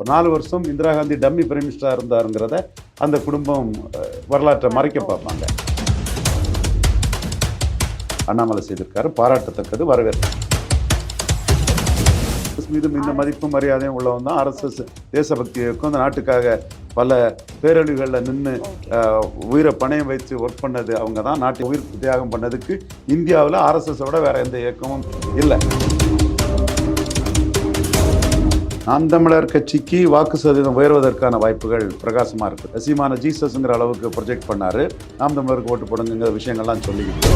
ஒரு நாலு வருஷம் இந்திரா காந்தி டம்மி பிரைம் மினிஸ்டராக இருந்தாருங்கிறத அந்த குடும்பம் வரலாற்றை மறைக்க பார்ப்பாங்க. அண்ணாமலை செய்திருக்காரு பாராட்டத்தக்கது வரவேற்பு. மீதும் இந்த மதிப்பு மரியாதையும் உள்ளவன் தான் ஆர்எஸ்எஸ் தேசபக்தி இயக்கம். அந்த நாட்டுக்காக பல பேரழிவுகளில் நின்று உயிரை பணயம் வைத்து ஒர்க் பண்ணது அவங்க தான். நாட்டை உயிர் தியாகம் பண்ணதுக்கு இந்தியாவில் ஆர்எஸ்எஸோட வேற எந்த இயக்கமும் இல்லை. நாம் தமிழர் கட்சிக்கு வாக்கு சதவீதம் உயர்வதற்கான வாய்ப்புகள் பிரகாசமாக இருக்குது சீமான ஜீசஸ்ங்கிற அளவுக்கு ப்ரொஜெக்ட் பண்ணாரு. நாம் தமிழருக்கு ஓட்டு போடுங்கிற விஷயங்கள்லாம் சொல்லிக்கிட்டு.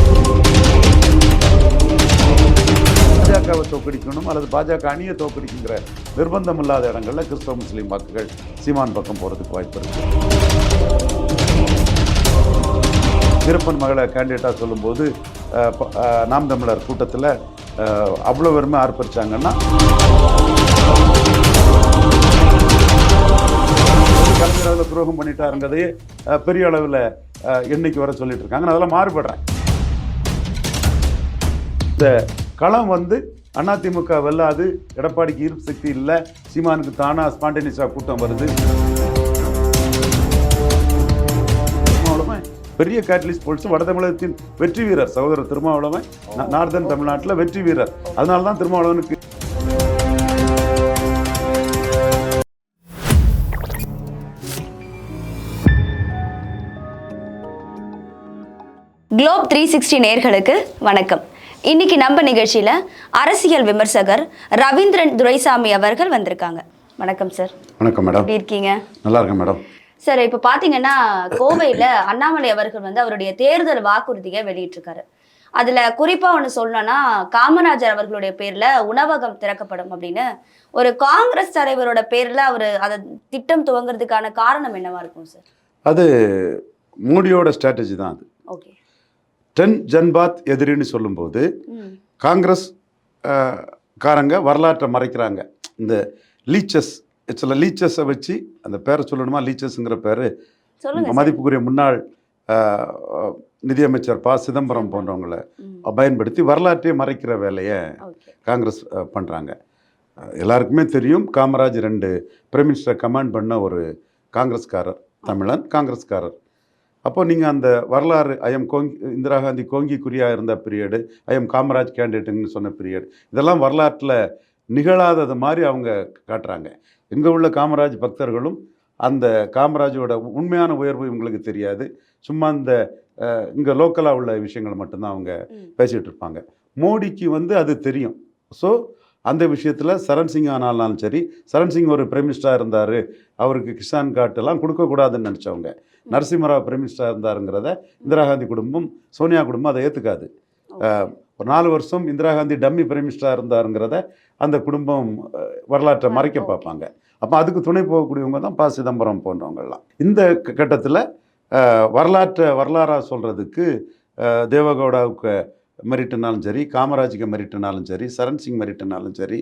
பாஜகவை தோக்கடிக்கணும் அல்லது பாஜக அணியை தோக்கடிக்குங்கிற நிர்பந்தம் இல்லாத இடங்களில் கிறிஸ்தவ முஸ்லீம் வாக்குகள் சீமான் பக்கம் போகிறதுக்கு வாய்ப்பு இருக்கு. திருப்பன் மகளை கேண்டிடேட்டாக சொல்லும்போது நாம் தமிழர் கூட்டத்தில் அவ்வளோ பெருமை ஆர்ப்பரிச்சாங்கன்னா கலைஞர் அதில் துரோகம் பண்ணிட்டாருன்றது பெரிய அளவில் எண்ணிக்கை வர சொல்லிட்டு இருக்காங்க. நான் அதெல்லாம் மாறுபடுறேன். இந்த களம் வந்து அதிமுக வெல்லாது எடப்பாடிக்கு ஈர்ப்பு சக்தி இல்லை சீமானுக்கு தானா ஸ்பான்டேனியஸாக கூட்டம் வருது. பெரிய கேட்டலிஸ்ட் போலீஸ் வட தமிழகத்தின் வெற்றி வீரர் சகோதரர் திருமாவளவன் நார்தன் தமிழ்நாட்டில் வெற்றி வீரர். அதனால தான் திருமாவளவனுக்கு குளோப் த்ரீ சிக்ஸ்டி நேர்களுக்கு வணக்கம். இன்னைக்கு நம்ம நிகழ்ச்சியில அரசியல் விமர்சகர் ரவீந்திரன் துரைசாமி அவர்கள் வந்திருக்காங்க. வணக்கம் சார் வணக்கம் மேடம் எப்படி இருக்கீங்க? நல்லா இருக்கேன் மேடம் சார் இப்போ பார்த்தீங்கன்னா கோவையில் அண்ணாமலை அவர்கள் வந்து அவருடைய தேர்தல் வாக்குறுதியை வெளியிட்டிருக்காரு. அதில் குறிப்பாக ஒன்று சொல்லணும்னா காமராஜர் அவர்களுடைய பேரில் உணவகம் திறக்கப்படும் அப்படின்னு. ஒரு காங்கிரஸ் தலைவரோட பேரில் அவர் அதை திட்டம் துவங்குறதுக்கான காரணம் என்னவா இருக்கும் சார் அது மோடியோட ஸ்ட்ராட்டஜி தான் அது. ஓகே டென் ஜன்பாத் எதிரின்னு சொல்லும்போது காங்கிரஸ் காரங்க வரலாற்றை மறைக்கிறாங்க. இந்த லீச்சஸ் சில லீச்சஸை வச்சு அந்த பேரை சொல்லணுமா? லீச்சஸ்ங்கிற பேர். மதிப்புக்குரிய முன்னாள் நிதியமைச்சர் ப. சிதம்பரம் போன்றவங்களை பயன்படுத்தி வரலாற்றை மறைக்கிற வேலையை காங்கிரஸ் பண்ணுறாங்க எல்லாருக்குமே தெரியும் காமராஜ் ரெண்டு பிரைம் மினிஸ்டரை கமாண்ட் பண்ண ஒரு காங்கிரஸ்காரர் தமிழன் காங்கிரஸ்காரர். அப்போ நீங்கள் அந்த வரலாறு ஐஎம் கோங்கி இந்திரா காந்தி கோங்கி குறியா இருந்த பீரியடு ஐஎம் காமராஜ் கேண்டிடேட்டுன்னு சொன்ன பீரியட் இதெல்லாம் வரலாற்றில் நிகழாதது மாதிரி அவங்க காட்டுறாங்க. இங்கே உள்ள காமராஜ் பக்தர்களும் அந்த காமராஜோட உண்மையான உயர்வு இவங்களுக்கு தெரியாது. சும்மா இந்த இங்கே லோக்கலாக உள்ள விஷயங்களை மட்டும்தான் அவங்க. பேசிகிட்டு இருப்பாங்க. மோடிக்கு வந்து அது தெரியும். ஸோ அந்த விஷயத்தில் சரண் சிங் ஆனாலும் சரி சரண் சிங் ஒரு பிரைம் மினிஸ்டராக இருந்தார் அவருக்கு கிசான் காட்டெல்லாம் கொடுக்கக்கூடாதுன்னு நினச்சவங்க. நரசிம்மராவ் பிரைம் மினிஸ்டராக இருந்தாருங்கிறத இந்திரா காந்தி குடும்பம் சோனியா குடும்பம் அதை ஏற்றுக்காது ஒரு நாலு வருஷம் இந்திரா காந்தி டம்மி பிரைம் மினிஸ்டராக இருந்தாருங்கிறத அந்த குடும்பம் வரலாற்றை மறைக்க. பார்ப்பாங்க. அப்போ அதுக்கு துணை போகக்கூடியவங்க தான் ப. சிதம்பரம் போன்றவங்கெல்லாம் இந்த கட்டத்தில் வரலாற்றை வரலாறாக சொல்கிறதுக்கு தேவகவுடாவுக்கு மெரிட்டுனாலும் சரி காமராஜுக்கு மெரிட்டுனாலும் சரி சரண் சிங் மெரிட்டுனாலும் சரி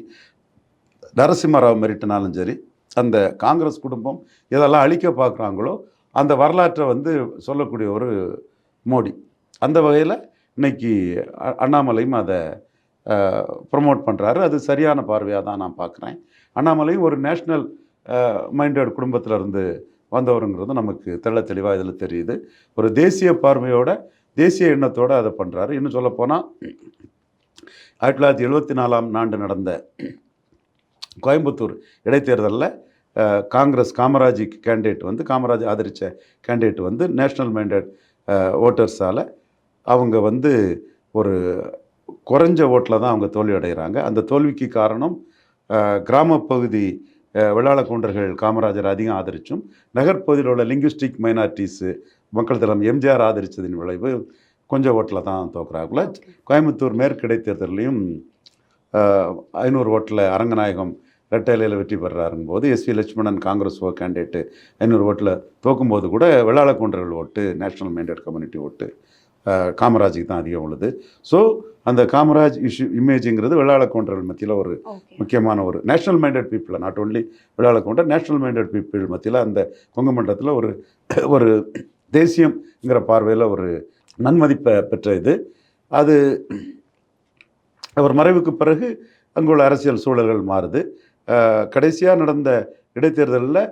நரசிம்மராவ் மெரிட்டுனாலும் சரி அந்த காங்கிரஸ் குடும்பம் எதெல்லாம் அழிக்க பார்க்குறாங்களோ அந்த வரலாற்றை வந்து சொல்லக்கூடிய ஒரு மோடி. அந்த வகையில் இன்னைக்கு அண்ணாமலையும் அதை ப்ரொமோட் பண்ணுறாரு அது சரியான பார்வையாக தான் நான் பார்க்குறேன் அண்ணாமலையும் ஒரு நேஷ்னல் மைண்டட் குடும்பத்திலேருந்து வந்தவருங்கிறது நமக்கு தெள்ள தெளிவாக இதில் தெரியுது. ஒரு தேசிய பார்வையோட தேசிய எண்ணத்தோடு அதை பண்ணுறாரு இன்னும் சொல்லப்போனால் ஆயிரத்தி தொள்ளாயிரத்தி எழுபத்தி நாலாம் ஆண்டு நடந்த கோயம்புத்தூர் இடைத்தேர்தலில் காங்கிரஸ் காமராஜ் கேண்டிடேட் வந்து காமராஜ் ஆதரித்த கேண்டிடேட் வந்து நேஷ்னல் மைண்டட் ஓட்டர்ஸால் அவங்க வந்து ஒரு குறைஞ்ச ஓட்டில் தான் அவங்க தோல்வி அடைகிறாங்க அந்த தோல்விக்கு காரணம் கிராமப்பகுதி அஹ், வெள்ளாள கவுண்டர்கள் காமராஜர் அதிகம் ஆதரிச்சும் நகர்ப்பகுதியில் உள்ள லிங்குஸ்டிக் மைனாரிட்டிஸு மக்கள் தளம் எம்ஜிஆர் ஆதரித்ததின் விளைவு கொஞ்சம் ஓட்டில் தான் தோக்குறாங்கள கோயம்புத்தூர் மேற்கு இடைத்தேர்தலையும் ஐநூறு ஓட்டில் அரங்கநாயகம் ரெட்டையிலையில் வெற்றி பெறாருங்கும் போது எஸ்வி லட்சுமணன் காங்கிரஸ் ஓ கேண்டிடேட்டு ஐநூறு ஓட்டில் தோக்கும்போது கூட வெள்ளாள கவுண்டர்கள் ஓட்டு நேஷனல் மைண்டட் கம்யூனிட்டி ஓட்டு காமராஜுக்கு தான் அதிகம் உள்ளது. ஸோ அந்த காமராஜ் இஷ்யூ இமேஜுங்கிறது வெள்ளாள கவுண்டர்கள் மத்தியில் ஒரு முக்கியமான ஒரு நேஷனல் மைண்டட் பீப்புள் நாட் விழாவில் கொண்ட நேஷனல் மைண்டட் பீப்புள் மத்தியில் அந்த கொங்கு மண்டலத்தில் ஒரு ஒரு தேசியங்கிற பார்வையில் ஒரு நன்மதிப்பை பெற்ற இது. அது அவர் மறைவுக்கு பிறகு அங்குள்ள அரசியல் சூழல்கள் மாறுது. கடைசியாக நடந்த இடைத்தேர்தலில்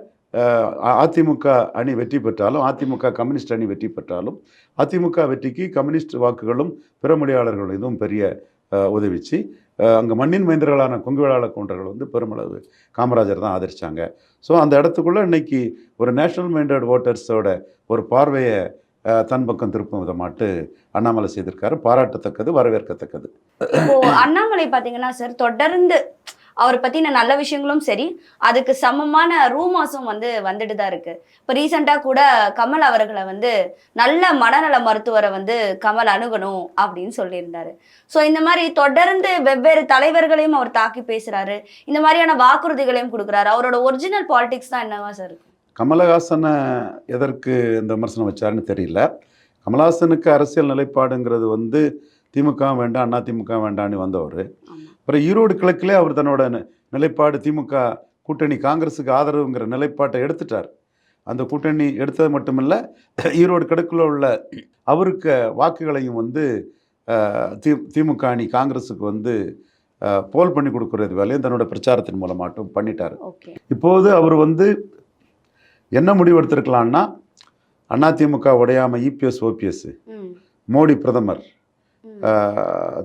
அதிமுக அணி வெற்றி பெற்றாலும் அதிமுக கம்யூனிஸ்ட் அணி வெற்றி பெற்றாலும் அதிமுக வெற்றிக்கு கம்யூனிஸ்ட் வாக்குகளும் பிறமொழியாளர்களும் இதுவும் பெரிய உதவிச்சு அங்கே மண்ணின் மைந்தர்களான கொங்கு வேளாள கவுண்டர்கள் வந்து பெருமளவு காமராஜர் தான் ஆதரித்தாங்க ஸோ அந்த இடத்துக்குள்ளே இன்னைக்கு ஒரு நேஷனல் மைண்டட் ஓட்டர்ஸோட ஒரு பார்வையை தன் பக்கம் திருப்பும் விதமாட்டு அண்ணாமலை செய்திருக்காரு. பாராட்டத்தக்கது வரவேற்கத்தக்கது. அண்ணாமலை பார்த்தீங்கன்னா சார் தொடர்ந்து அவரை பத்தின நல்ல விஷயங்களும் சரி அதுக்கு சமமான ரூமர்ஸும் வந்து வந்துட்டு தான் இருக்கு. இப்போ ரீசெண்டா கூட கமல் அவர்களை வந்து நல்ல மனநல மருத்துவரை வந்து கமல் அணுகணும் அப்படின்னு சொல்லியிருந்தாரு. ஸோ இந்த மாதிரி தொடர்ந்து வெவ்வேறு தலைவர்களையும் அவர் தாக்கி பேசுறாரு. இந்த மாதிரியான வாக்குறுதிகளையும் கொடுக்குறாரு. அவரோட ஒரிஜினல் பாலிடிக்ஸ் தான் என்னவா சார் கமலஹாசனை எதற்கு இந்த விமர்சனம் வச்சாருன்னு தெரியல. கமலஹாசனுக்கு அரசியல் நிலைப்பாடுங்கிறது வந்து திமுக வேண்டாம் அண்ணா திமுக வேண்டாம்னு வந்தவர். அப்புறம் ஈரோடு கிழக்கிலே அவர் தன்னோட நிலைப்பாடு திமுக கூட்டணி காங்கிரஸுக்கு ஆதரவுங்கிற நிலைப்பாட்டை எடுத்துட்டார். அந்த கூட்டணி எடுத்தது மட்டுமில்ல ஈரோடு கிழக்கில் உள்ள அவருக்கு வாக்குகளையும் வந்து தி திமுக அணி காங்கிரஸுக்கு வந்து போல் பண்ணி கொடுக்கறது வேலையும் தன்னோட பிரச்சாரத்தின் மூலமாட்டும் பண்ணிட்டார். இப்போது அவர் வந்து என்ன முடிவு எடுத்திருக்கலாம்னா அதிமுக உடையாம இபிஎஸ் ஓபிஎஸ் மோடி பிரதமர்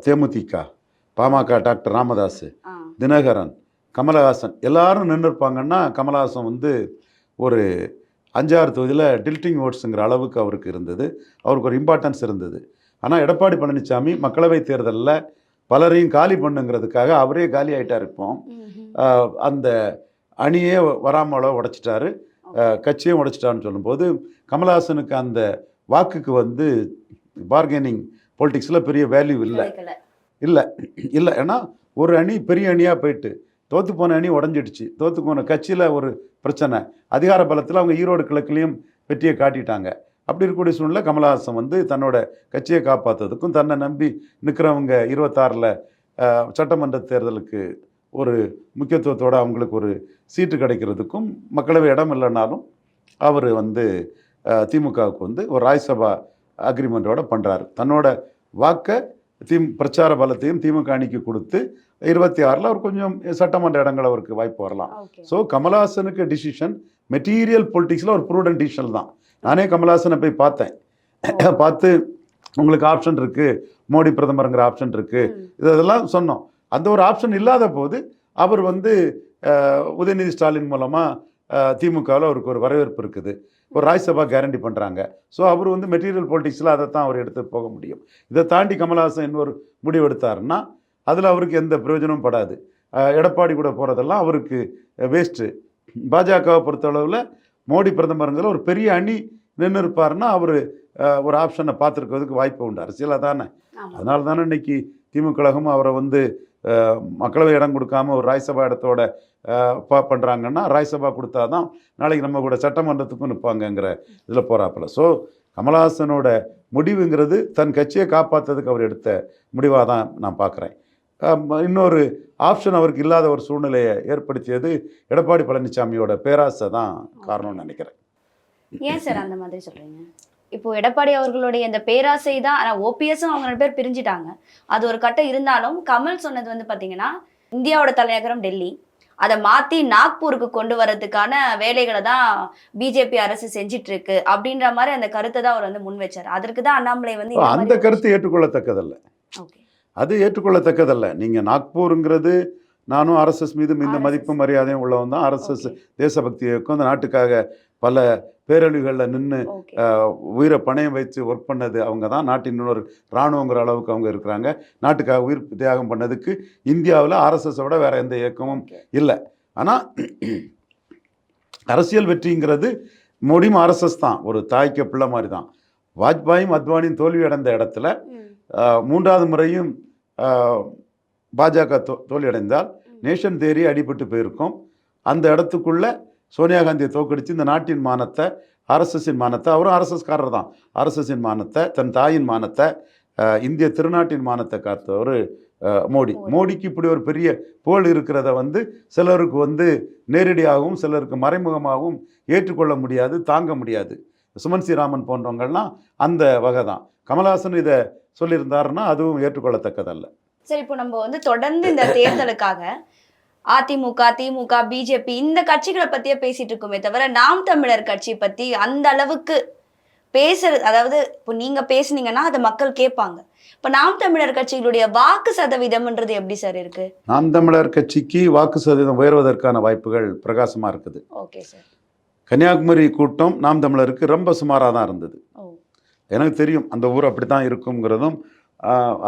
தேமுதிக பாமக டாக்டர் ராமதாஸ் தினகரன் கமலஹாசன் எல்லாரும் நின்று இருப்பாங்கன்னா கமலஹாசன் வந்து ஒரு அஞ்சாறு தொகுதியில் டில்ட்டிங் ஓட்ஸுங்கிற அளவுக்கு அவருக்கு இருந்தது. அவருக்கு ஒரு இம்பார்ட்டன்ஸ் இருந்தது. ஆனால் எடப்பாடி பழனிசாமி மக்களவைத் தேர்தலில் பலரையும் காலி பண்ணுங்கிறதுக்காக அவரே காலி ம்ஹும். ஆஹ் அந்த அணியே வராமலோ உடைச்சிட்டாரு. கட்சியும் உடைச்சிட்டான்னு சொல்லும்போது கமலஹாசனுக்கு அந்த வாக்குக்கு வந்து பார்கெனிங் பொலிட்டிக்ஸில் பெரிய வேல்யூ இல்லை. இல்லை இல்லை. ஏன்னா ஒரு அணி பெரிய அணியாக போயிட்டு தோற்று போன அணி உடஞ்சிடுச்சு. தோற்று போன கட்சியில் ஒரு பிரச்சனை. அதிகார பலத்தில் அவங்க ஈரோடு கிழக்குலேயும் வெற்றியை காட்டிட்டாங்க. அப்படி இருக்கக்கூடிய சூழ்நிலை கமலஹாசன் வந்து தன்னோட கட்சியை காப்பாற்றுறதுக்கும் தன்னை நம்பி நிற்கிறவங்க இருபத்தாறில் சட்டமன்ற தேர்தலுக்கு ஒரு முக்கியத்துவத்தோடு அவங்களுக்கு ஒரு சீட்டு கிடைக்கிறதுக்கும் மக்களவை இடம் இல்லைனாலும் அவர் வந்து திமுகவுக்கு வந்து ஒரு ராஜ்சபா அக்ரிமெண்ட்டோட பண்ணுறாரு தன்னோட வாக்கை திம் பிரச்சார பலத்தையும் திமுக அணிக்கு கொடுத்து இருபத்தி ஆறில் அவர் கொஞ்சம் சட்டமன்ற இடங்கள் அவருக்கு வாய்ப்பு வரலாம். ஸோ கமலஹாசனுக்கு டிசிஷன் மெட்டீரியல் பொலிட்டிக்ஸில் ஒரு ப்ரூடன்ட் டிசிஷன் தான். நானே கமலஹாசனை போய் பார்த்தேன். பார்த்து உங்களுக்கு ஆப்ஷன் இருக்குது மோடி பிரதமருங்கிற ஆப்ஷன் இருக்குது இதெல்லாம் சொன்னோம். அந்த ஒரு ஆப்ஷன் இல்லாத போது அவர் வந்து உதயநிதி ஸ்டாலின் மூலமாக திமுகவில் அவருக்கு ஒரு வரவேற்பு இருக்குது. ஒரு ராஜ்சபா கேரண்டி பண்ணுறாங்க ஸோ அவர் வந்து மெட்டீரியல் பொலிட்டிக்ஸில் அதை தான் அவர் எடுத்து போக முடியும். இதை தாண்டி கமலஹாசன் இன்னொரு முடிவு எடுத்தாருன்னா அதில் அவருக்கு எந்த பிரயோஜனமும் படாது. எடப்பாடி கூட போகிறதெல்லாம் அவருக்கு வேஸ்ட்டு பாஜகவை பொறுத்தளவில் மோடி பிரதமருங்கிற ஒரு பெரிய அணி நின்று இருப்பாருன்னா அவர் ஒரு ஆப்ஷனை பார்த்துருக்கிறதுக்கு வாய்ப்பு உண்டு. அரசியலாக தானே. அதனால தானே இன்னைக்கு திமுக கழகம் அவரை வந்து மக்களவை இடம் கொடுக்காம ஒரு ராஜ்சபா இடத்தோட பண்ணுறாங்கன்னா ராஜ்சபா கொடுத்தா தான் நாளைக்கு நம்ம கூட சட்டமன்றத்துக்கும் நிற்பாங்கங்கிற இதில் போகிறாப்புல ஸோ கமலஹாசனோட முடிவுங்கிறது தன் கட்சியை காப்பாற்றுறதுக்கு அவர் எடுத்த முடிவாக தான் நான் பார்க்குறேன் இன்னொரு ஆப்ஷன் அவருக்கு இல்லாத ஒரு சூழ்நிலையை ஏற்படுத்தியது எடப்பாடி பழனிசாமியோட பேராசை தான் காரணம்னு நினைக்கிறேன். ஏன் சார் அந்த மாதிரி சொல்றீங்க? இப்போ எடப்பாடி அவர்களுடைய இந்த பேராசை தான் ஆனா ஓபிஎஸும் அவங்க ரெண்டு பேர் பிரிஞ்சிட்டாங்க அது ஒரு கட்டம் இருந்தாலும் கமல் சொன்னது வந்து பாத்தீங்கன்னா இந்தியாவோட தலைநகரம் டெல்லி அதை மாத்தி நாக்பூருக்கு கொண்டு வரதுக்கான வேலைகளை தான் பிஜேபி அரசு செஞ்சிட்டு இருக்கு அப்படின்ற மாதிரி அந்த கருத்தை தான் அவர் வந்து முன் வச்சார் அதற்கு தான் அண்ணாமலை வந்து அந்த கருத்து ஏற்றுக்கொள்ளத்தக்கதல்ல. அது ஏற்றுக்கொள்ளத்தக்கதல்ல நீங்கள் நாக்பூருங்கிறது நானும் ஆர்எஸ்எஸ் மீது இந்த. மதிப்பு மரியாதையும் உள்ளவன் தான் ஆர்எஸ்எஸ். தேசபக்தி இயக்கம் அந்த நாட்டுக்காக பல பேரழிவுகளில் நின்று. உயிரை பணயம் வைத்து ஒர்க் பண்ணது அவங்க தான். நாட்டின் இன்னொரு இராணுவங்கிற அளவுக்கு அவங்க இருக்கிறாங்க. நாட்டுக்காக உயிர் தியாகம் பண்ணதுக்கு இந்தியாவில் ஆர்எஸ்எஸோட வேற எந்த இயக்கமும். இல்லை. ஆனால் அரசியல் வெற்றிங்கிறது மோடியும் ஆர்எஸ்எஸ் தான். ஒரு தாய்க்கு பிள்ளை மாதிரி தான். வாஜ்பாயும் அத்வானியும் தோல்வி அடைந்த இடத்துல மூன்றாவது முறையும் பாஜக தோ தோல்வியடைந்தால் நேஷன் தேரி அடிபட்டு போயிருக்கும். அந்த இடத்துக்குள்ள சோனியா காந்தியை தோக்கடித்து இந்த நாட்டின் மானத்தை ஆர்எஸ்எஸ்ஸின் மானத்தை அவரும் ஆர்எஸ்எஸ்காரர் தான். ஆர்எஸ்எஸ்ஸின் மானத்தை தன் தாயின் மானத்தை இந்திய திருநாட்டின் மானத்தை காத்தவர் மோடி. மோடிக்கு இப்படி ஒரு பெரிய புகழ் இருக்கிறத வந்து சிலருக்கு வந்து நேரடியாகவும் சிலருக்கு மறைமுகமாகவும் ஏற்றுக்கொள்ள முடியாது தாங்க முடியாது. சுமன் ஸ்ரீராமன் போன்றவங்கள்லாம் அந்த வகை தான். கமல்ஹாசன் இதை சொல்லியிருந்தாருன்னா அதுவும் ஏற்றுக்கொள்ளத்தக்கதல்ல. சரி இப்போ நம்ம வந்து தொடர்ந்து இந்த தேர்தலுக்காக அதிமுக திமுக பிஜேபி இந்த கட்சிகளை பத்தியே பேசிட்டு இருக்கோமே தவிர நாம் தமிழர் கட்சி பத்தி அந்த அளவுக்கு பேசுறது அதாவது இப்போ நீங்க பேசுனீங்கன்னா அதை மக்கள் கேட்பாங்க. இப்ப நாம் தமிழர் கட்சிகளுடைய வாக்கு சதவீதம்ன்றது எப்படி சார் இருக்கு? நாம் தமிழர் கட்சிக்கு வாக்கு சதவீதம் உயர்வதற்கான வாய்ப்புகள் பிரகாசமாக இருக்குது. Okay sir. கன்னியாகுமரி கூட்டம் நாம் தமிழருக்கு ரொம்ப சுமாராக தான் இருந்தது. எனக்கு தெரியும் அந்த ஊர் அப்படி தான் இருக்குங்கிறதும்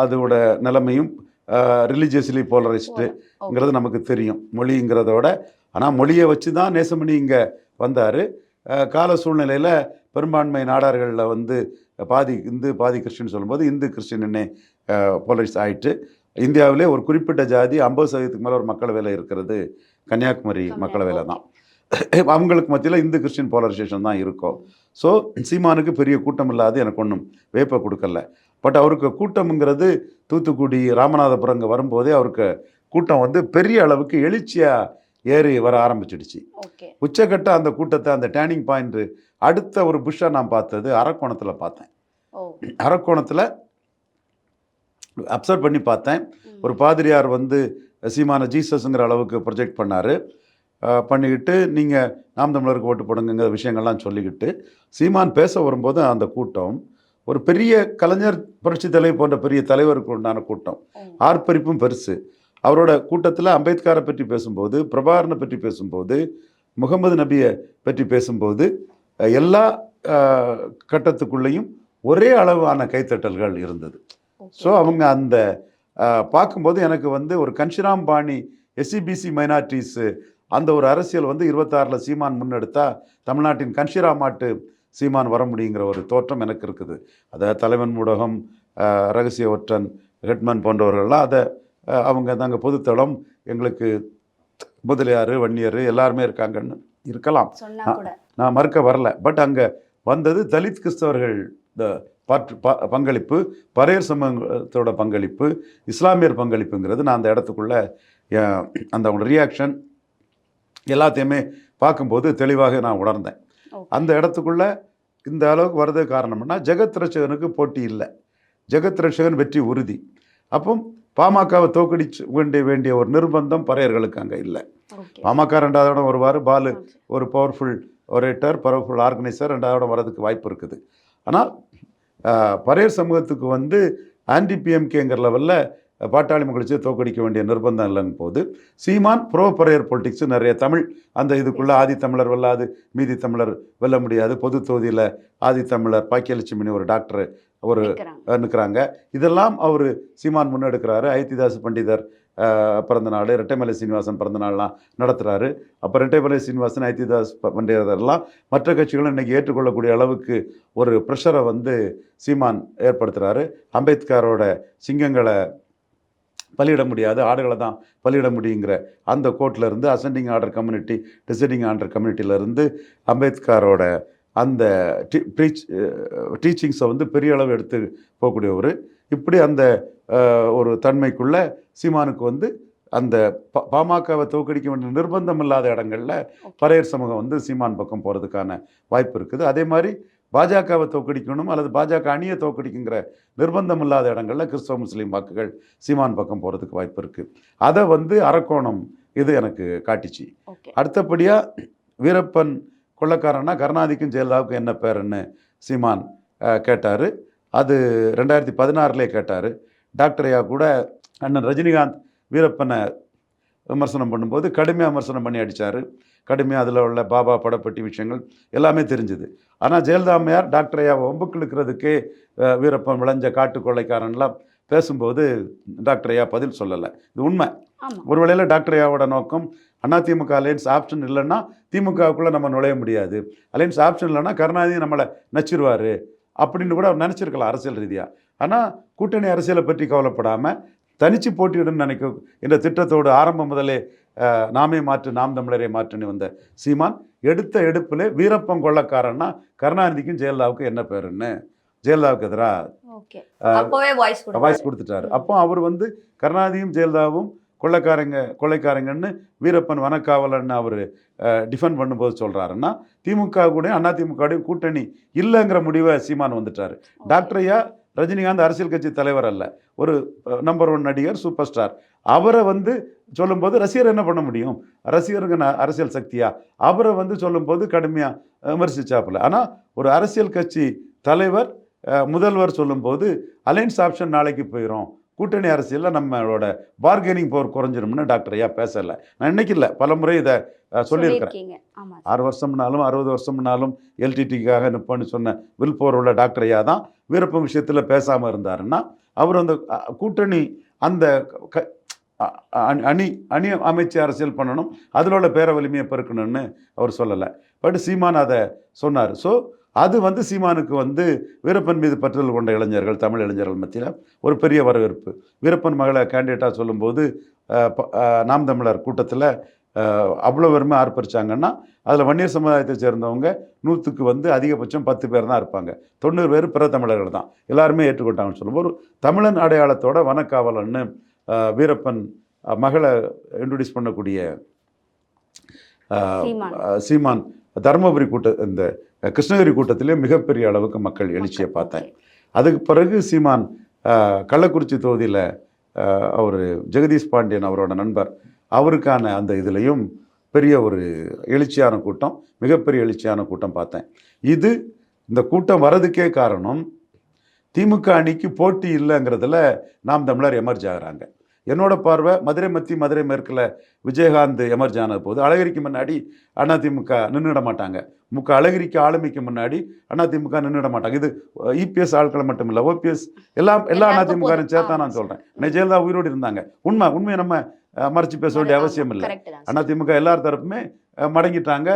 அதோட நிலைமையும் ரிலீஜியஸ்லி போலரைஸ்டுங்கிறது நமக்கு தெரியும். மொழிங்கிறதோட. ஆனால் மொழியை வச்சு தான் நேசமணி இங்கே வந்தார். கால சூழ்நிலையில் பெரும்பான்மை நாடார்களில் வந்து பாதி இந்து பாதி கிறிஸ்டின் சொல்லும்போது இந்து கிறிஸ்டின்னே போலரைஸ் ஆயிட்டு. இந்தியாவிலே ஒரு குறிப்பிட்ட ஜாதி ஐம்பது சதவீதத்துக்கு மேலே ஒரு மக்களவையில் இருக்கிறது. கன்னியாகுமரி மக்களவையில் தான். அவங்களுக்கு மத்தியில் இந்து கிறிஸ்டின் போலரைசேஷன் தான் இருக்கும். ஸோ சீமானுக்கு பெரிய கூட்டம் இல்லாது எனக்கு ஒன்றும் வேப்பை கொடுக்கல. பட் அவருக்கு கூட்டம்ங்கிறது தூத்துக்குடி ராமநாதபுரம் இங்கே வரும்போதே அவருக்கு கூட்டம் வந்து பெரிய அளவுக்கு எழுச்சியாக ஏறி வர ஆரம்பிச்சிடுச்சு. உச்சக்கட்ட அந்த கூட்டத்தை அந்த டேர்னிங் பாயிண்ட் அடுத்த ஒரு புஷ்ஷாக நான் பார்த்தது அரக்கோணத்தில் பார்த்தேன். அரக்கோணத்தில் அப்சர்வ் பண்ணி பார்த்தேன். ஒரு பாதிரியார் வந்து சீமான ஜீசஸ்ங்கிற அளவுக்கு ப்ரொஜெக்ட் பண்ணார். பண்ணிக்கிட்டு நீங்கள் நாம் தமிழருக்கு ஓட்டு போடுங்கிற விஷயங்கள்லாம் சொல்லிக்கிட்டு சீமான் பேச வரும்போது அந்த கூட்டம் ஒரு பெரிய கலைஞர் புரட்சி தலைவர் போன்ற பெரிய தலைவருக்கு உண்டான கூட்டம். ஆர்ப்பரிப்பும் பெருசு. அவரோட கூட்டத்தில் அம்பேத்கரை பற்றி பேசும்போது பிரபாகரனை பற்றி பேசும்போது முகமது நபியை பற்றி பேசும்போது எல்லா கட்டத்துக்குள்ளேயும் ஒரே அளவான கைத்தட்டல்கள் இருந்தது. ஸோ அவங்க அந்த பார்க்கும்போது எனக்கு வந்து ஒரு கன்ஷிராம் பாணி எஸ்சிபிசி மைனாரிட்டிஸு அந்த ஒரு அரசியல் வந்து இருபத்தாறில் சீமான் முன்னெடுத்தா தமிழ்நாட்டின் கன்ஷிரா மாட்டு சீமான் வர முடியுங்கிற ஒரு தோற்றம் எனக்கு இருக்குது. அதை தலைவன் ஊடகம் அஹ், ரகசிய ஒற்றன் ஹெட்மன் போன்றவர்கள்லாம் அதை அவங்க தாங்க பொதுத்தளம். எங்களுக்கு முதலியார் வன்னியர் எல்லாருமே இருக்காங்கன்னு இருக்கலாம். நான் மறுக்க வரல. பட் அங்கே வந்தது தலித் கிறிஸ்தவர்கள் த பாற்று ப- பங்களிப்பு பரையர் சமூகத்தோட பங்களிப்பு இஸ்லாமியர் பங்களிப்புங்கிறது நான் அந்த இடத்துக்குள்ள அந்த ரியாக்ஷன் எல்லாத்தையுமே பார்க்கும்போது தெளிவாக நான் உணர்ந்தேன். அந்த இடத்துக்குள்ள இந்த அளவுக்கு வர்றது காரணம்னா ஜெகத் ரட்சகனுக்கு போட்டி இல்லை. ஜெகத் ரட்சகன் வெற்றி உறுதி. அப்போ பாமகவை தோக்கடிச்சு வேண்டிய வேண்டிய ஒரு நிர்பந்தம் பறையர்களுக்கு அங்கே இல்லை. பாமக ரெண்டாவது இடம் வருவார் பாலு ஒரு பவர்ஃபுல் ஒரேட்டர் பவர்ஃபுல் ஆர்கனைசர் ரெண்டாவது இடம் வரதுக்கு வாய்ப்பு இருக்குது. ஆனால் பரையர் சமூகத்துக்கு வந்து ஆன்டி பிஎம்கேங்கிற லெவலில் பாட்டாளி மகிழ்ச்சியை தோக்கடிக்க வேண்டிய நிர்பந்தம் இல்லைங்க போது சீமான் ப்ரோ பரையர் பொலிட்டிக்ஸ் நிறைய தமிழ் அந்த இதுக்குள்ளே ஆதி தமிழர் வெல்லாது மீதி தமிழர் வெல்ல முடியாது பொது தொகுதியில் ஆதி தமிழர் பாக்கியலட்சுமின்னு ஒரு டாக்டர் ஒரு. நிற்கிறாங்க இதெல்லாம் அவர் சீமான் முன்னெடுக்கிறாரு ஐத்திதாச பண்டிதர் அஹ், பிறந்த நாள் ரெட்டைமலை சீனிவாசன் பிறந்த நாள்லாம் நடத்துகிறாரு அப்போ ரெட்டைமலை சீனிவாசன் ஐத்திதாஸ் பண்டிதர்லாம் மற்ற கட்சிகளும் இன்றைக்கி ஏற்றுக்கொள்ளக்கூடிய அளவுக்கு ஒரு ப்ரெஷரை வந்து சீமான் ஏற்படுத்துகிறாரு அம்பேத்கரோட சிங்கங்களை பலியிட முடியாது ஆடுகளை தான் பலியிட முடியுங்கிற அந்த கோர்ட்ல இருந்து ascending order community deciding order கம்யூனிட்டியிலேருந்து அம்பேத்கரோட அந்த ப்ரீச் டீச்சிங்ஸை வந்து பெரிய அளவு எடுத்து போகக்கூடியவர். இப்படி அந்த ஒரு தன்மைக்குள்ள சீமானுக்கு வந்து அந்த ப- பாமகவை தோக்கடிக்க வேண்டிய நிர்பந்தம் இல்லாத இடங்கள்ல பறையர் சமூகம் வந்து சீமான் பக்கம் போகிறதுக்கான வாய்ப்பு இருக்குது. அதே மாதிரி பாஜகவை தோக்கடிக்கணும் அல்லது பாஜக அணியை தோக்கடிக்குங்கிற நிர்பந்தம் இல்லாத இடங்கள்ல கிறிஸ்தவ முஸ்லீம் வாக்குகள் சீமான் பக்கம் போகிறதுக்கு வாய்ப்பு இருக்குது அதை வந்து அரக்கோணம் இது எனக்கு காட்டிச்சு. அடுத்தபடியாக வீரப்பன் கொள்ளக்காரன்னா கருணாநிதிக்கும் ஜெயலலிதாவுக்கும் என்ன பேருன்னு சீமான் கேட்டார். அது ரெண்டாயிரத்தி பதினாறுலேயே கேட்டார். டாக்டர் ஐயா கூட அண்ணன் ரஜினிகாந்த் வீரப்பனை விமர்சனம் பண்ணும்போது கடுமையாக விமர்சனம் பண்ணி அடித்தார் கடுமையாக அதில் உள்ள பாபா படப்பட்டி விஷயங்கள் எல்லாமே தெரிஞ்சுது. ஆனால் ஜெயலலிதா அம்மையார் டாக்டர் ஐயாவை ஒம்புக்கு இழுக்கிறதுக்கே வீரப்பன் விளைஞ்ச காட்டு கொள்ளைக்காரன்லாம் பேசும்போது டாக்டர் ஐயா பதில் சொல்லலை. இது உண்மை. ஒரு வேளையில் டாக்டர் ஐயாவோட நோக்கம் அதிமுக அலையன்ஸ் ஆப்ஷன் இல்லைன்னா திமுகவுக்குள்ளே நம்ம நுழைய முடியாது. அலையன்ஸ் ஆப்ஷன் இல்லைன்னா கருணாநிதி நம்மளை நச்சிருவார். அப்படின்னு கூட அவர் நினச்சிருக்கலாம் அரசியல் ரீதியாக ஆனால் கூட்டணி அரசியலை பற்றி கவலைப்படாமல் தனிச்சு போட்டியிடும் நினைக்க இந்த திட்டத்தோடு ஆரம்பம் முதலே நாமே மாற்று நாம் தமிழரை மாற்றுன்னு வந்த சீமான் எடுத்த எடுப்பில் வீரப்பன் கொள்ளக்காரன்னா கருணாநிதிக்கும் ஜெயலலிதாவுக்கும் என்ன பேருன்னு? ஜெயலலிதாவுக்கு எதிராக வாய்ஸ் கொடுத்துட்டாரு. அப்போ அவர் வந்து கருணாநிதியும் ஜெயலலிதாவும் கொள்ளைக்காரங்க கொள்ளைக்காரங்கன்னு வீரப்பன் வனக்காவலன்னு அவர் டிஃபெண்ட் பண்ணும்போது சொல்கிறாருன்னா திமுக கூட அண்ணா திமுகவுடையும் கூட்டணி இல்லைங்கிற முடிவை சீமான் வந்துட்டார். டாக்டர் ஐயா ரஜினிகாந்த் அரசியல் கட்சி தலைவர் அல்ல. ஒரு நம்பர் ஒன் நடிகர் சூப்பர் ஸ்டார் அவரை வந்து சொல்லும்போது ரசிகர் என்ன பண்ண முடியும்? ரசிகருக்கு நான் அரசியல் சக்தியா? அவரை வந்து சொல்லும்போது கடுமையாக விமர்சிச்சாப்புல. ஆனால் ஒரு அரசியல் கட்சி தலைவர் முதல்வர் சொல்லும்போது அலைன்ஸ் ஆப்ஷன் நாளைக்கு போயிடும் கூட்டணி அரசியலில் நம்மளோட பார்கெனிங் பவர் குறைஞ்சிரும்னு டாக்டர் ஐயா பேசலை. நான் இன்னைக்கு இல்லை. பல முறை இதை சொல்லியிருக்கிறேன். ஆறு வருஷம்னாலும் அறுபது வருஷம்னாலும் எல்டிடிக்காக நிற்போன்னு சொன்ன வில் போர் உள்ள டாக்டர் ஐயா தான். வீரப்பன் விஷயத்தில் பேசாமல் இருந்தாருன்னா அவர் அந்த கூட்டணி அந்த க- அணி- அணி அணி அமைச்சு அரசியல் பண்ணணும் அதில் உள்ள பேர வலிமையை பெருக்கணும்னு அவர் சொல்லலை. பட் சீமான் அதை சொன்னார். ஸோ அது வந்து சீமானுக்கு வந்து வீரப்பன் மீது பற்றுதல் கொண்ட இளைஞர்கள் தமிழ் இளைஞர்கள் மத்தியில் ஒரு பெரிய வரவேற்பு. வீரப்பன் மகளை கேண்டிடேட்டாக சொல்லும்போது நாம் தமிழர் கூட்டத்தில் அவ்வளோ பெருமை ஆர்ப்பரிச்சாங்கன்னா அதில் வன்னியர் சமுதாயத்தை சேர்ந்தவங்க நூற்றுக்கு வந்து அதிகபட்சம் பத்து பேர் தான் இருப்பாங்க. தொண்ணூறு பேர் பிற தமிழர்கள் தான். எல்லாருமே ஏற்றுக்கொண்டாங்கன்னு சொல்லும்போது ஒரு தமிழன் அடையாளத்தோட வனக்காவலன்னு வீரப்பன் மகளை இன்ட்ரடியூஸ் பண்ணக்கூடிய சீமான். தருமபுரி கூட்ட இந்த கிருஷ்ணகிரி கூட்டத்திலே மிகப்பெரிய அளவுக்கு மக்கள் எழுச்சியை பார்த்தேன் அதுக்கு பிறகு சீமான் கள்ளக்குறிச்சி தொகுதியில் அவர் ஜெகதீஷ் பாண்டியன் அவரோட நண்பர் அவருக்கான அந்த இதுலேயும் பெரிய ஒரு எழுச்சியான கூட்டம் மிகப்பெரிய எழுச்சியான கூட்டம் பார்த்தேன். இது இந்த கூட்டம் வரதுக்கே காரணம் திமுக அணிக்கு போட்டி இல்லைங்கிறதுல நாம் தமிழர் எமர்ஜ் ஆகுறாங்க. என்னோட பார்வை மதுரை மத்தி மதுரை மேற்கில் விஜயகாந்த் எமர்ஜ் ஆன போது அழகிரிக்கு முன்னாடி அதிமுக நின்றுட மாட்டாங்க. முக அழகிரிக்கு ஆளுமைக்கு முன்னாடி அதிமுக நின்றுட மாட்டாங்க. இது இபிஎஸ் ஆட்களை மட்டும் இல்லை ஓபிஎஸ் எல்லாம் எல்லா எல்லாருக்கும் அதிமுக பொது. சேர்த்தா நான் சொல்கிறேன் இன்னைக்கு ஜெயலலிதா உயிரோடு இருந்தாங்க. உண்மை உண்மையை நம்ம மறைச்சு பேச வேண்டிய அவசியம் இல்லை. அதிமுக எல்லார் தரப்புமே மடங்கிட்டாங்க.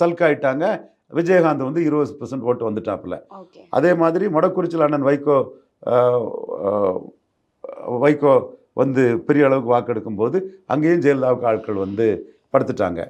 சல்காயிட்டாங்க விஜயகாந்த் வந்து இருபது பர்சன்ட் ஓட்டு வந்துட்டாப்புல. அதே மாதிரி மொடக்குறிச்சியில் அண்ணன் வைகோ வைகோ வந்து பெரிய அளவுக்கு வாக்கெடுக்கும் போது அங்கேயும் ஜெயலலிதாவுக்கு ஆட்கள் வந்து படுத்துட்டாங்க.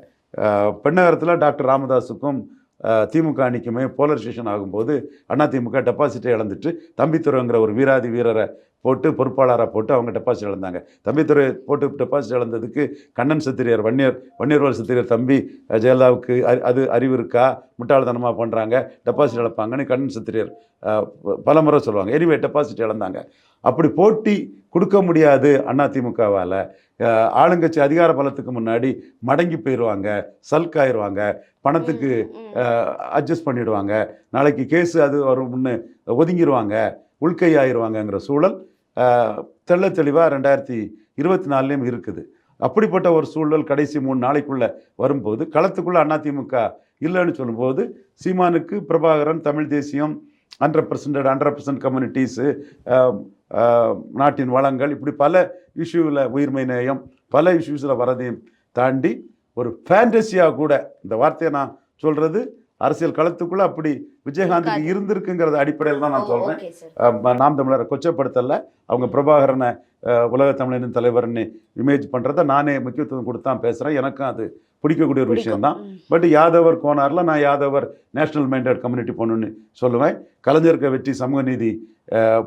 பெண்ணகரத்தில் டாக்டர் ராமதாஸுக்கும் திமுக அணிக்குமே போலரைசேஷன் ஆகும்போது அண்ணா திமுக டெபாசிட்டை இழந்துட்டு தம்பித்துறைங்கிற ஒரு வீராதி வீரரை போட்டு பொறுப்பாளராக போட்டு அவங்க டெபாசிட் இழந்தாங்க. தம்பித்துறை போட்டு டெபாசிட் இழந்ததுக்கு கண்ணன் சத்திரியர் வன்னியர் வன்னியர்வாள் சத்திரியர் தம்பி ஜெயலலிதாவுக்கு அரி- அது அறிவு இருக்கா? முட்டாள்தனமாக பண்ணுறாங்க டெபாசிட் இழப்பாங்கன்னு கண்ணன் சத்திரியர் பலமுறை பல முறை சொல்லுவாங்க. எனிவே டெபாசிட் இழந்தாங்க. அப்படி போட்டி கொடுக்க முடியாது அதிமுகவால் ஆளுங்கட்சி அதிகார பலத்துக்கு முன்னாடி மடங்கி போயிடுவாங்க சல்க் ஆயிடுவாங்க பணத்துக்கு அட்ஜஸ்ட் பண்ணிடுவாங்க. நாளைக்கு கேஸு அது வரும் முன்னு ஒதுங்கிடுவாங்க உள்கை ஆயிடுவாங்கங்கிற சூழல் தெள்ள தெளிவாக ரெண்டாயிரத்தி இருபத்தி நாலுலேயும் இருக்குது. அப்படிப்பட்ட ஒரு சூழல் கடைசி மூணு நாளைக்குள்ள வரும்போது களத்துக்குள்ள அதிமுக இல்லைன்னு சொல்லும்போது சீமானுக்கு பிரபாகரன் தமிழ் தேசியம் hundred percent hundred percent communities நாட்டின் வளங்கள் இப்படி பல இஷ்யூவில் உயிர்மை நேயம் பல இஷ்யூஸில் வரதையும் தாண்டி ஒரு ஃபேண்டசியாக கூட இந்த வார்த்தையை நான் சொல்கிறது அரசியல் களத்துக்குள்ள அப்படி விஜயகாந்துக்கு. இருந்திருக்குங்கிறத அடிப்படையில் தான் நான் சொல்கிறேன் நாம் தமிழரை கொச்சப்படுத்தல. அவங்க பிரபாகரனை உலக தமிழனின் தலைவர்னு இமேஜ் பண்ணுறத நானே முக்கியத்துவம் கொடுத்து தான் பேசுகிறேன் எனக்கும் அது பிடிக்கக்கூடிய ஒரு விஷயம் தான் பட் யாதவர் கோனாரில் நான் யாதவர் நேஷனல் மைண்டட் கம்யூனிட்டி பொண்ணுன்னு சொல்லுவேன். கலைஞருக்கு வெற்றி சமூக நீதி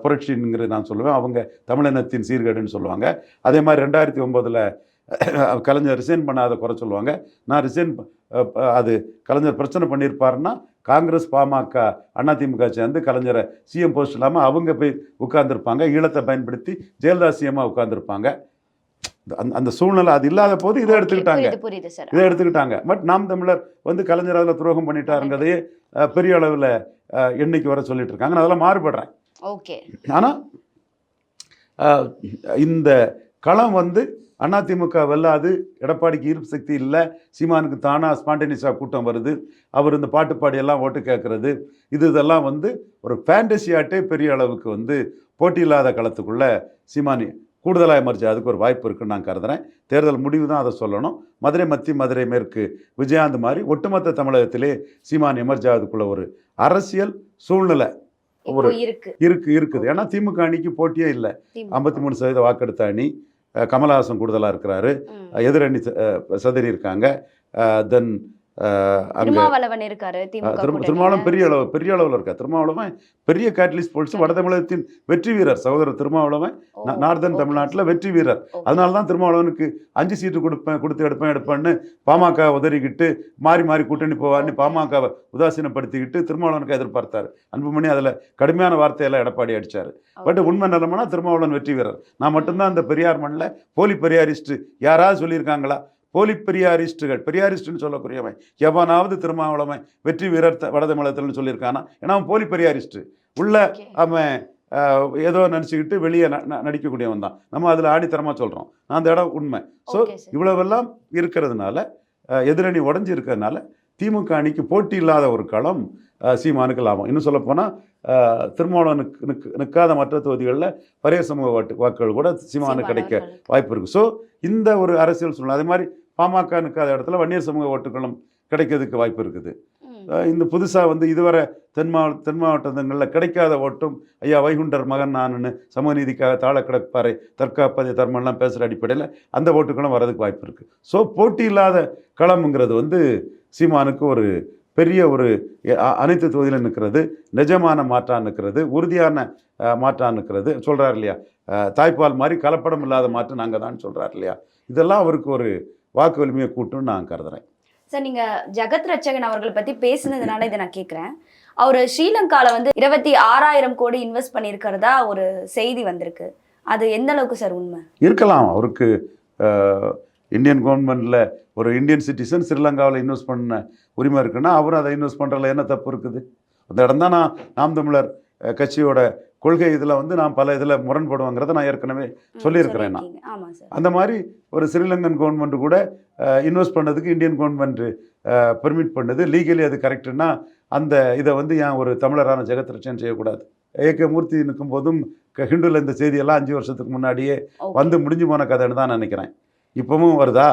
புரட்சிங்கிறது நான் சொல்லுவேன். அவங்க தமிழினத்தின் சீர்கேடுன்னு சொல்லுவாங்க. அதே மாதிரி ரெண்டாயிரத்தி ஒம்போதில் கலைஞர் ரிசைன் பண்ணாத குறை சொல்லுவாங்க. நான் ரிசைன் அது கலைஞர் பிரச்சனை பண்ணியிருப்பாருன்னா காங்கிரஸ் பாமக அதிமுக சேர்ந்து கலைஞரை சிஎம் போஸ்ட் இல்லாமல் அவங்க போய் உட்கார்ந்திருப்பாங்க. ஈழத்தை பயன்படுத்தி ஜெயலலிதா சிஎம்மாக உட்கார்ந்திருப்பாங்க. அந்த அந்த சூழ்நிலை அது இல்லாத போது இதை எடுத்துக்கிட்டாங்க. இதை எடுத்துக்கிட்டாங்க. பட் நாம் தமிழர் வந்து கலைஞர் அதில் துரோகம் பண்ணிட்டாருங்கிறதையே பெரிய அளவில் எண்ணிக்கை வர சொல்லிட்டு இருக்காங்க நான் அதெல்லாம் மாறுபடுறேன். ஓகே. ஆனால் இந்த களம் வந்து அதிமுக வெல்லாது எடப்பாடிக்கு ஈர்ப்பு சக்தி இல்லை சீமானுக்கு தானாக ஸ்பான்டேனியஸாக கூட்டம் வருது அவர் இந்த பாட்டு பாடியெல்லாம் ஓட்டு கேட்கறது இது இதெல்லாம் வந்து ஒரு ஃபேண்டசியாட்டே பெரிய அளவுக்கு வந்து போட்டி இல்லாத களத்துக்குள்ள சீமானி கூடுதலாக எமர்ஜி அதுக்கு ஒரு வாய்ப்பு இருக்குன்னு நான் கருதுறேன். தேர்தல் முடிவு தான் அதை சொல்லணும். மதுரை மத்தி மதுரை மேற்கு விஜயாந்த் மாதிரி ஒட்டுமொத்த தமிழகத்திலே சீமான் எமர்ஜி ஆகுதுக்குள்ள ஒரு அரசியல் சூழ்நிலை ஒரு இருக்கு. இருக்கு இருக்குது. ஏன்னா திமுக அணிக்கு போட்டியே இல்லை. ஐம்பத்தி மூணு சதவீத வாக்கெடுத்த அணி கமலஹாசன் கூடுதலாக இருக்கிறாரு. எதிரணி சதறி இருக்காங்க. தென் திருமாவளவன் இருக்காரு பெரிய அளவு பெரிய அளவில் இருக்கா திருமாவளவன் பெரிய கேட்டலிஸ்ட் போல்ஸ் வட தமிழகத்தின் வெற்றி வீரர் சகோதரர் திருமாவளவன் நார்தன். தமிழ்நாட்டில் வெற்றி வீரர். அதனால தான் திருமாவளவனுக்கு அஞ்சு சீட்டு கொடுப்பேன் கொடுத்து எடுப்பேன் எடுப்பேன்னு பாமக உதறிக்கிட்டு மாறி மாறி கூட்டணி போவார்னு. பாமகவை உதாசீனப்படுத்திக்கிட்டு திருமாவளவனுக்கு எதிர்பார்த்தார் அன்புமணி அதில் கடுமையான வார்த்தையெல்லாம் எடப்பாடி அடிச்சார் பட். உண்மை நிலமனா திருமாவளவன் வெற்றி வீரர் நான் மட்டும்தான் அந்த பெரியார் மண்ணில் போலி பெரியாரிஸ்ட் யாராவது சொல்லியிருக்காங்களா போலி பெரியாரிஸ்ட்டுகள் பெரியாரிஸ்ட்னு சொல்லக்கூடியவன் எவனாவது திருமாவளவன் வெற்றி வீரர் த- வட தமிழகத்தில்னு சொல்லியிருக்கானா? ஏன்னா அவன் போலி பெரியாரிஸ்ட் உள்ள. அவன் ஏதோ நினச்சிக்கிட்டு வெளியே நடிக்கக்கூடியவன் தான். நம்ம அதில் ஆணித்தரமாக சொல்கிறோம் அந்த இடம் உண்மை. ஸோ. இவ்வளவெல்லாம் இருக்கிறதுனால எதிரணி உடஞ்சி இருக்கிறதுனால திமுக அணிக்கு போட்டி இல்லாத ஒரு களம் சீமானுக்கு லாபம். இன்னும் சொல்லப்போனால் திருமாவளவனுக்கு நிற்கு நிற்காத மற்ற தொகுதிகளில் பரையர் சமூக வாக்குகள் கூட சீமானுக்கு கிடைக்க. வாய்ப்பு இருக்குது ஸோ இந்த ஒரு அரசியல் சூழ்நிலை அதே மாதிரி பாமக நிற்காத இடத்துல வன்னியர் சமூக ஓட்டுகளும் கிடைக்கிறதுக்கு வாய்ப்பு இருக்குது. இந்த புதுசாக வந்து இதுவரை தென் மாவட்ட தென் மாவட்டங்களில் கிடைக்காத ஓட்டும் ஐயா வைகுண்டர் மகன் நானுன்னு சமூக நீதிக்காக தாழ கிடப்பாரை தற்காப்பதை தர்மம்லாம் பேசுகிற அடிப்படையில் அந்த ஓட்டுகளும் வரதுக்கு வாய்ப்பு இருக்குது ஸோ போட்டி இல்லாத களம்ங்கிறது வந்து சீமானுக்கு ஒரு பெரிய ஒரு அனைத்து தொகுதியிலும் நிற்கிறது நிஜமான மாற்றா நிற்கிறது உறுதியான அஹ், மாற்றா நிற்கிறது சொல்கிறார் இல்லையா? தாய்ப்பால் மாதிரி கலப்படம் இல்லாத மாற்று நாங்கள் தான் சொல்கிறார் இல்லையா? இதெல்லாம் அவருக்கு ஒரு வாக்கு வலிமையை கூட்டும்னு நான் கருதுறேன். சார் நீங்க ஜெகத் ரட்சகன் அவர்களை பத்தி பேசுனதுனால இதை நான் கேக்குறேன். அவர் ஸ்ரீலங்கால வந்து இருபத்தி ஆறாயிரம் கோடி இன்வெஸ்ட் பண்ணியிருக்கிறதா ஒரு செய்தி வந்திருக்கு. அது எந்த அளவுக்கு சார் உண்மை? இருக்கலாம். அவருக்கு இந்தியன் கவர்மெண்ட்டில் ஒரு இந்தியன் சிட்டிசன் ஸ்ரீலங்காவில் இன்வெஸ்ட் பண்ண உரிமை இருக்குன்னா அவரும் அதை இன்வெஸ்ட் பண்ணுறதுல என்ன தப்பு இருக்குது? அந்த இடம் தான் நான் நாம் தமிழர் கட்சியோட கொள்கை இதில் வந்து நான் பல இதில் முரண்படுவாங்கிறத நான் ஏற்கனவே சொல்லியிருக்கிறேன் நான். அந்த மாதிரி ஒரு ஸ்ரீலங்கன் கவர்மெண்ட் கூட இன்வெஸ்ட் பண்ணதுக்கு இந்தியன் கவர்மெண்ட் பெர்மிட் பண்ணுது. லீகலி அது கரெக்டுன்னா அந்த இதை வந்து ஏன் ஒரு தமிழரான ஜெகத் ரட்சன் செய்யக்கூடாது ஏக மூர்த்தி நிற்கும் போதும் ஹிந்துல இந்த செய்தியெல்லாம் அஞ்சு வருஷத்துக்கு முன்னாடியே. வந்து முடிஞ்சு போன கதைன்னு தான் நினைக்கிறேன். இப்பவும் வருதா?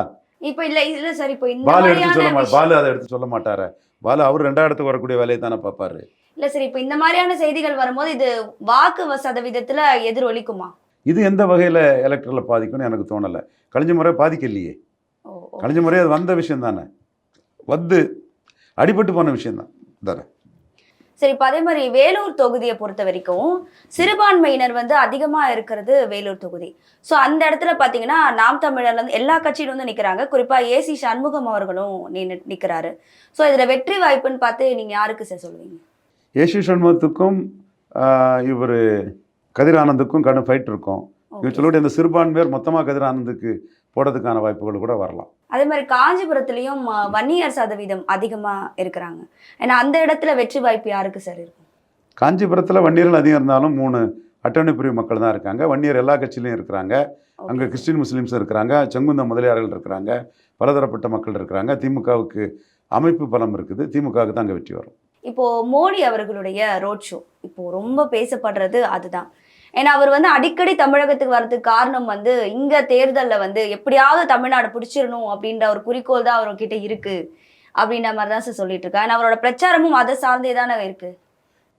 இப்போ இல்ல இல்ல சார் இப்போ பாலு எடுத்து சொல்ல மாட்டார் பாலு அதை எடுத்து சொல்ல மாட்டாரு. பாலு அவர் ரெண்டாயிரத்துக்கு வரக்கூடிய வேலையை தானே பார்ப்பாரு. இல்ல சார் இப்போ இந்த மாதிரியான செய்திகள் வரும்போது இது வாக்கு சதவீதத்துல எதிரொலிக்குமா? இது எந்த வகையில் எலக்ட்ரலில் பாதிக்கும்னு எனக்கு தோணலை. கழிஞ்ச முறை பாதிக்கலையே. கழிஞ்ச முறை அது வந்த விஷயம் தானே. வந்து அடிபட்டு போன விஷயம் தான். தானே சரி இப்போ அதே மாதிரி வேலூர் தொகுதியை பொறுத்த வரைக்கும் சிறுபான்மையினர் வந்து அதிகமா இருக்கிறது வேலூர் தொகுதி. ஸோ அந்த இடத்துல பாத்தீங்கன்னா நாம் தமிழர்ல இருந்து எல்லா கட்சியிலும் வந்து நிக்கிறாங்க. குறிப்பா ஏசி சண்முகம் அவர்களும் நின்னு- நிக்கிறாரு. ஸோ இதுல வெற்றி வாய்ப்புன்னு பார்த்து நீங்க யாருக்கு சார் சொல்லுவீங்க ஏசி சண்முகத்துக்கும் இவர் கதிர் ஆனந்துக்கும் கடும் ஃபைட் இருக்கும். இவர் சொல்லக்கூடிய அந்த சிறுபான்மையர் மொத்தமாக கதிர் ஆனந்துக்கு போடுறதுக்கான வாய்ப்புகள் கூட வரலாம். அதே மாதிரி காஞ்சிபுரத்துலயும் வன்னியர் சதவீதம் அதிகமா இருக்கிறாங்க. ஏன்னா அந்த இடத்துல வெற்றி வாய்ப்பு யாருக்கு சார் இருக்கும்? காஞ்சிபுரத்தில் வன்னியர்கள் அதிகம் இருந்தாலும் மூணு அட்டவணை பிரிவு மக்கள் தான் இருக்காங்க. வன்னியர் எல்லா கட்சியிலையும் இருக்கிறாங்க. அங்கே. கிறிஸ்டின் முஸ்லீம்ஸ் இருக்கிறாங்க. செங்குந்த முதலியார்கள் இருக்கிறாங்க. பலதரப்பட்ட மக்கள் இருக்கிறாங்க. திமுகவுக்கு அமைப்பு பலம் இருக்குது. திமுகவுக்கு தான் அங்கே வெற்றி வரும். இப்போ மோடி அவர்களுடைய ரோட் ஷோ இப்போ ரொம்ப பேசப்படுறது அதுதான். ஏன்னா அவர் வந்து அடிக்கடி தமிழகத்துக்கு வர்றதுக்கு காரணம் வந்து இங்க தேர்தல்ல வந்து எப்படியாவது தமிழ்நாடு பிடிச்சிடணும் அப்படின்ற ஒரு குறிக்கோள் தான் அவர்கிட்ட இருக்கு அப்படின்ற மாதிரி தான் சார் சொல்லிட்டு இருக்காரு. ஆனா அவரோட பிரச்சாரமும் அதை சார்ந்தே தானே இருக்கு.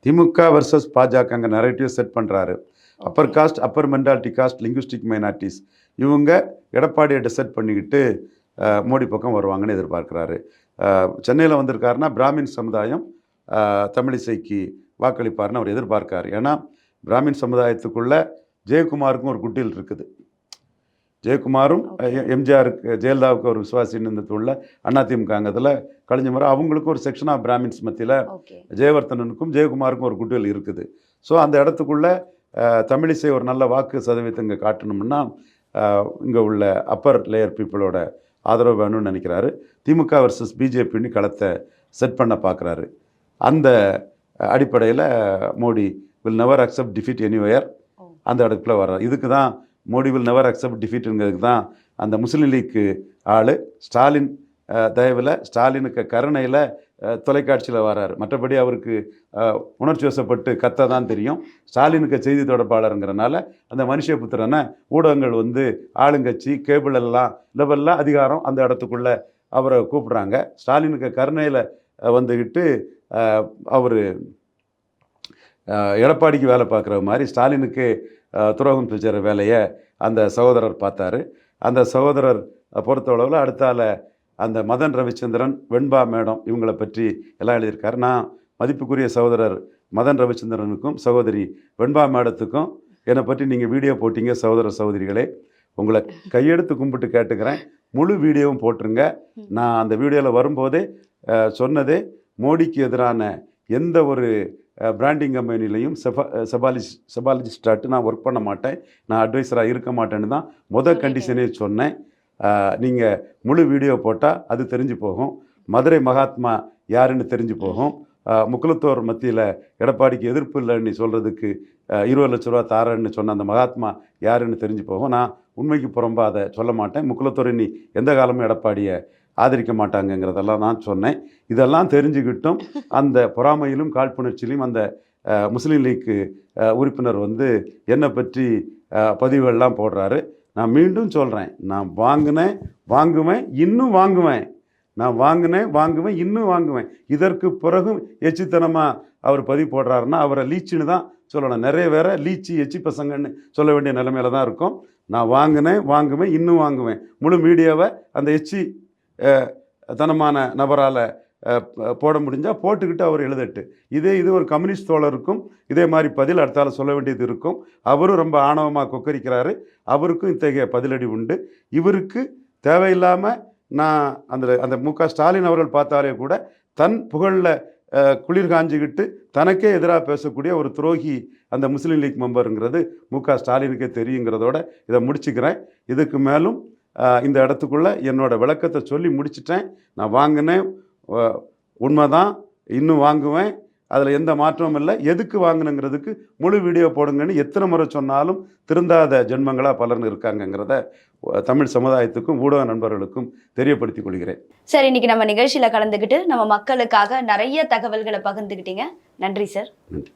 திமுக வர்சஸ் பாஜக அங்கே நரேட்டிவ் செட் பண்ணுறாரு upper caste upper mentality caste linguistic minorities இவங்க எடப்பாடியை டிசைட் பண்ணிக்கிட்டு மோடி பக்கம் வருவாங்கன்னு எதிர்பார்க்குறாரு. சென்னையில் வந்திருக்காருன்னா பிராமின் சமுதாயம் தமிழிசைக்கு வாக்களிப்பார்னு அவர் எதிர்பார்க்காரு. ஏன்னா பிராமின் சமுதாயத்துக்குள்ள ஜெயக்குமாருக்கும் ஒரு குட்டில் இருக்குது. ஜெயக்குமாரும். எம்ஜிஆருக்கு ஜெயலலிதாவுக்கு ஒரு விசுவாசின்னு இருந்ததுள்ள அதிமுக அங்கத்தில் கழிஞ்ச முறை அவங்களுக்கும் ஒரு செக்ஷன் ஆஃப் பிராமின்ஸ் மத்தியில் ஜெயவர்த்தனனுக்கும் ஜெயக்குமாருக்கும் ஒரு குட்டியல் இருக்குது. ஸோ அந்த இடத்துக்குள்ள தமிழிசை ஒரு நல்ல வாக்கு சதவீதத்தை இங்கே காட்டணும்னா இங்கே உள்ள அப்பர் லேயர் பீப்புளோட ஆதரவு வேணும்னு நினைக்கிறாரு. திமுக வர்சஸ் பிஜேபின்னு களத்தை செட் பண்ண பார்க்குறாரு அந்த அடிப்படையில் Modi will never accept defeat anywhere ஓ. அந்த இடத்துக்குள்ள வர்றார். இதுக்கு தான் மோடி வில் நெவர் அக்செப்ட் டிஃபீட்டுங்கிறதுக்கு தான் அந்த முஸ்லீம் லீக்கு ஆள் ஸ்டாலின் தயவில் ஸ்டாலினுக்கு கருணையில் தொலைக்காட்சியில் வராரு மற்றபடி அவருக்கு உணர்ச்சி வசப்பட்டு கத்த தான் தெரியும். ஸ்டாலினுக்கு செய்தி தொடர்பாளருங்கிறனால அந்த மனுஷபுத்திரனை ஊடகங்கள் வந்து ஆளுங்கட்சி கேபிள் எல்லாம் லெவலில் அதிகாரம் அந்த இடத்துக்குள்ள அவரை கூப்பிடுறாங்க. ஸ்டாலினுக்கு கருணையில் வந்துக்கிட்டு அவர் எடப்பாடிக்கு வேலை பார்க்குற மாதிரி ஸ்டாலினுக்கு துரோகம் செஞ்சுற வேலையை அந்த சகோதரர் பார்த்தாரு. அந்த சகோதரர் பொறுத்தளவில் அடுத்தால அந்த மதன் ரவிச்சந்திரன் வெண்பா மேடம் இவங்களை பற்றி எல்லாம் எழுதியிருக்காரு. நான் மதிப்புக்குரிய சகோதரர் மதன் ரவிச்சந்திரனுக்கும் சகோதரி வெண்பா மேடத்துக்கும் என்னை பற்றி நீங்கள் வீடியோ போட்டிங்க சகோதர சகோதரிகளே. உங்களை கையெடுத்து கும்பிட்டு கேட்டுக்கிறேன். முழு வீடியோவும் போட்டுருங்க. நான் அந்த வீடியோவில் வரும்போதே சொன்னதே மோடிக்கு எதிரான எந்த ஒரு பிராண்டிங் கம்பெனிலையும் செபா செபாலிஸ் செபாலஜிஸ்டாட்டு நான் ஒர்க் பண்ண மாட்டேன். நான் அட்வைசராக இருக்க மாட்டேன்னு தான் மொதல் கண்டிஷனே சொன்னேன். நீங்கள் முழு வீடியோ போட்டால் அது தெரிஞ்சு போகும். மதுரை மகாத்மா யாருன்னு தெரிஞ்சு போகும். முக்குலத்தோர் மத்தியில் எடப்பாடிக்கு எதிர்ப்பு இல்லைன்னு சொல்கிறதுக்கு இருபது லட்ச ரூபா தாரேன்னு சொன்ன அந்த மகாத்மா யாருன்னு தெரிஞ்சு போகும். நான் உண்மைக்கு புறம்பா அதை சொல்ல மாட்டேன். முக்குலத்தோர் இனி எந்த காலமும் எடப்பாடியை ஆதரிக்க மாட்டாங்கங்கிறதெல்லாம் நான் சொன்னேன். இதெல்லாம் தெரிஞ்சுக்கிட்டும் அந்த பொறாமையிலும் காழ்ப்புணர்ச்சியிலும் அந்த முஸ்லீம் லீக் உறுப்பினர் வந்து என்னை பற்றி பதிவுகள்லாம் போடுறாரு. நான் மீண்டும் சொல்கிறேன் நான் வாங்கினேன் வாங்குவேன் இன்னும் வாங்குவேன். நான் வாங்கினேன் வாங்குவேன் இன்னும் வாங்குவேன். இதற்கு பிறகும் எச்சித்தனமாக அவர் பதிவு போடுறாருன்னா அவரை லீச்சுன்னு தான் சொல்லணும். நிறைய பேரை லீச்சு எச்சி பசங்கன்னு சொல்ல வேண்டிய நிலைமையில தான் இருக்கும். நான் வாங்கினேன் வாங்குவேன் இன்னும் வாங்குவேன். முழு மீடியாவை அந்த எச்சி தனமான நபரால் போட முடிஞ்சால் போட்டுக்கிட்டு அவர் எழுதட்டு. இதே இது ஒரு கம்யூனிஸ்ட் தோழருக்கும் இதே மாதிரி பதில் அடுத்தால் சொல்ல வேண்டியது இருக்கும். அவரும் ரொம்ப ஆணவமாக கொக்கரிக்கிறாரு. அவருக்கும் இத்தகைய பதிலடி உண்டு. இவருக்கு தேவையில்லாமல் நான் அந்த அந்த மு ஸ்டாலின் அவர்கள் பார்த்தாலே கூட தன் புகழில் குளிர் காஞ்சிக்கிட்டு தனக்கே எதிராக பேசக்கூடிய ஒரு துரோகி அந்த முஸ்லீம் லீக் மெம்பருங்கிறது மு க ஸ்டாலினுக்கே தெரியுங்கிறதோட இதை முடிச்சுக்கிறேன். இதுக்கு மேலும் இந்த இடத்துக்குள்ளே என்னோட விளக்கத்தை சொல்லி முடிச்சிட்டேன். நான் வாங்கினேன். அஹ், உண்மைதான். இன்னும் வாங்குவேன். அதில் எந்த மாற்றமும் இல்லை. எதுக்கு வாங்கினுங்கிறதுக்கு முழு வீடியோ போடுங்கன்னு எத்தனை முறை சொன்னாலும் திருந்தாத ஜென்மங்களாக பலர் இருக்காங்கங்கிறத தமிழ் சமுதாயத்துக்கும் ஊடக நண்பர்களுக்கும் தெரியப்படுத்திக் கொள்கிறேன். சார் இன்னைக்கு நம்ம நிகழ்ச்சியில கலந்துக்கிட்டு நம்ம மக்களுக்காக நிறைய தகவல்களை பகிர்ந்துக்கிட்டீங்க. நன்றி சார். நன்றி.